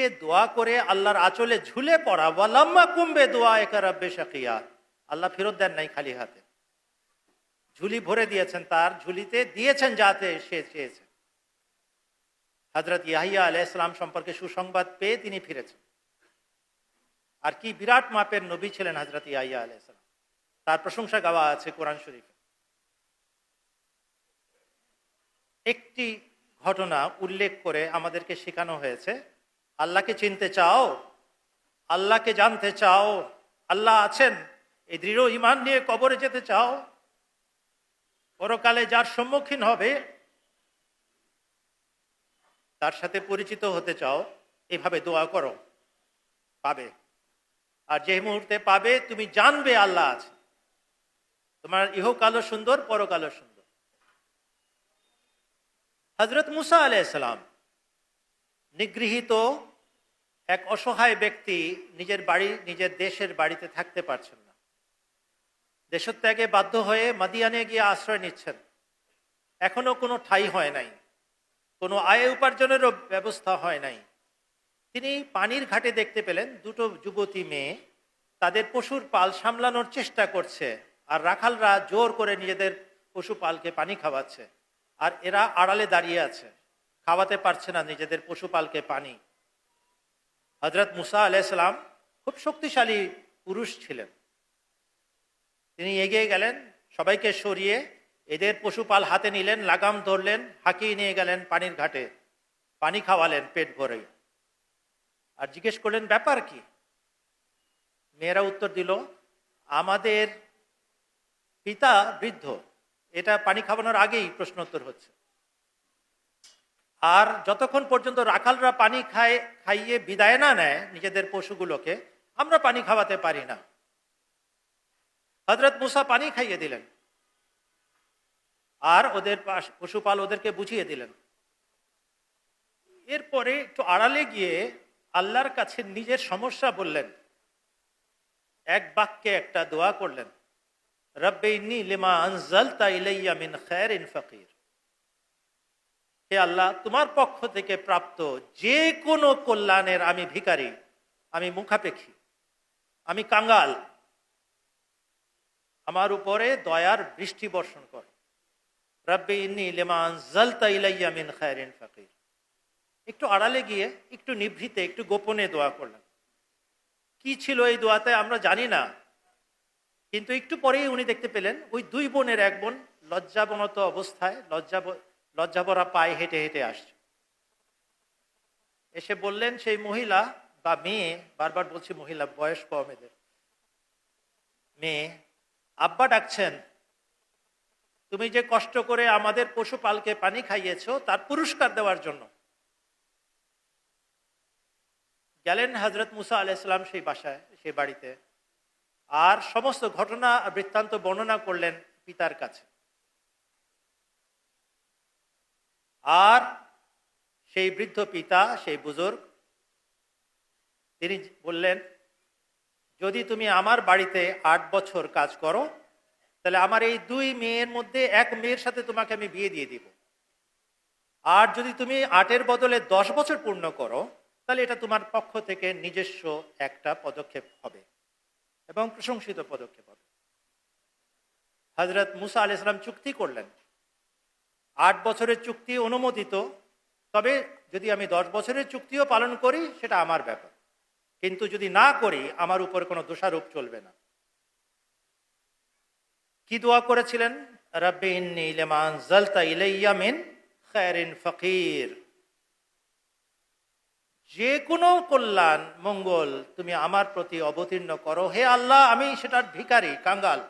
ঝুলিকে দোয়া করে আল্লাহর আঁচলে ঝুলে পড়া, ওয়ালাম্মা কুম্বে দোয়া একা রব্বে শাকিয়া। আল্লাহ ফেরত দেন নাই খালি হাতে। ঝুলি ভরে দিয়েছেন তার, ঝুলিতে দিয়েছেন যাতে সে চেয়েছে। হজরত ইয়াহিয়া আলাহ ইসলাম সম্পর্কে সুসংবাদ পেয়ে তিনি ফিরেছেন। আর কি বিরাট মাপের নবী ছিলেন হজরত ইয়াহিয়া আলাহ ইসলাম তার প্রশংসা গাওয়া আছে কোরআন শরীফে। একটি ঘটনা উল্লেখ করে আমাদেরকে শেখানো হয়েছে। আল্লাহকে চিনতে চাও, আল্লাহকে জানতে চাও, আল্লাহ আছেন, এই দৃঢ় ইমান নিয়ে কবরে যেতে চাও, পরকালে যার সম্মুখীন হবে, তার সাথে পরিচিত হতে চাও, এভাবে দোয়া করো, পাবে। আর যে মুহূর্তে পাবে, তুমি জানবে আল্লাহ আছে তোমার ইহকালও সুন্দর, পরকালও সুন্দর। হজরত মুসা আলাইসালাম নিগৃহীত এক অসহায় ব্যক্তি নিজের বাড়ি, নিজের দেশের বাড়িতে থাকতে পারছেন না। দেশত্যাগে বাধ্য হয়ে মাদিয়ানে গিয়ে আশ্রয় নিচ্ছেন। এখনও কোনো ঠাই হয় নাই। কোনো আয় উপার্জনেরও ব্যবস্থা হয় নাই। তিনি পানির ঘাটে দেখতে পেলেন দুটো যুবতী মেয়ে। তাদের পশুর পাল সামলানোর চেষ্টা করছে আর রাখালরা জোর করে নিজেদের পশুপালকে পানি খাওয়াচ্ছে। আর এরা আড়ালে দাঁড়িয়ে আছে। খাওয়াতে পারছে না নিজেদের পশুপালকে পানি। হজরত মুসা আলাইসালাম খুব শক্তিশালী পুরুষ ছিলেন। তিনি এগিয়ে গেলেন, সবাইকে সরিয়ে এদের পশুপাল হাতে নিলেন, লাগাম ধরলেন, হাঁকিয়ে নিয়ে গেলেন পানির ঘাটে। পানি খাওয়ালেন পেট ভরে। আর জিজ্ঞেস করলেন, ব্যাপার কি? মেয়েরা উত্তর দিল, আমাদের পিতা বৃদ্ধ। এটা পানি খাওয়ানোর আগেই প্রশ্নোত্তর হচ্ছে। আর যতক্ষণ পর্যন্ত রাখালরা পানি খায়, খাইয়ে বিদায় না নেয় নিজেদের পশুগুলোকে, আমরা পানি খাওয়াতে পারি না। হজরত মুসা পানি খাইয়ে দিলেন। আর ওদের পশুপাল ওদেরকে বুঝিয়ে দিলেন। এরপরে একটু আড়ালে গিয়ে আল্লাহর কাছে নিজের সমস্যা বললেন। এক বাক্যে একটা দোয়া করলেন। রব্বে ইন্নি লিমা আনজালতা ইলাইয়া মিন খায়রিন ফাকির। হে আল্লাহ, তোমার পক্ষ থেকে প্রাপ্ত যে কোনো কল্যাণের আমি ভিখারি, আমি মুখাপেক্ষী, আমি কাঙ্গাল। আমার উপরে দয়ার বৃষ্টি বর্ষণ কর। রব্বে ইন্নি লিমা আনজালতা ইলাইয়া মিন খায়রিন ফাকির। একটু আড়ালে গিয়ে, একটু নিভৃতে, একটু গোপনে দোয়া করলেন কি ছিল এই দোয়াতে আমরা জানি না, কিন্তু একটু পরেই উনি দেখতে পেলেন, ওই দুই বোনের এক বোন লজ্জাবনত অবস্থায় লজ্জা লজ্জাবরা পায়ে হেঁটে হেঁটে আসছে। এসে বললেন, সেই মহিলা বা মেয়ে, বারবার বলছি মহিলা, বয়স কম মেয়ে, আব্বা ডাকছেন, তুমি যে কষ্ট করে আমাদের পশুপালকে পানি খাইয়েছো, তার পুরস্কার দেওয়ার জন্য। গেলেন হজরত মুসা আলাইসালাম সেই বাসায়, সেই বাড়িতে। আর সমস্ত ঘটনা বৃত্তান্ত বর্ণনা করলেন পিতার কাছে। আর সেই বৃদ্ধ পিতা, সেই বুজুর্গ, তিনি বললেন, যদি তুমি আমার বাড়িতে আট বছর কাজ করো, তাহলে আমার এই দুই মেয়ের মধ্যে এক মেয়ের সাথে তোমাকে আমি বিয়ে দিয়ে দিব। আর যদি তুমি আটের বদলে দশ বছর পূর্ণ করো, তাহলে এটা তোমার পক্ষ থেকে নিজস্ব একটা পদক্ষেপ হবে এবং প্রশংসিত পদক্ষেপ হবে। হজরত মুসা আল ইসলাম চুক্তি করলেন। আট বছরের চুক্তি অনুমোদিত, তবে যদি আমি দশ বছরের চুক্তিও পালন করি, সেটা আমার ব্যাপার। কিন্তু যদি না করি, আমার উপর কোনো দোষারোপ চলবে না। কি দোয়া করেছিলেন? ফকির। যে কোনো কল্যাণ, মঙ্গল তুমি আমার প্রতি অবতীর্ণ করো। হে আল্লাহ, আমি সেটার ভিখারি, কাঙ্গাল।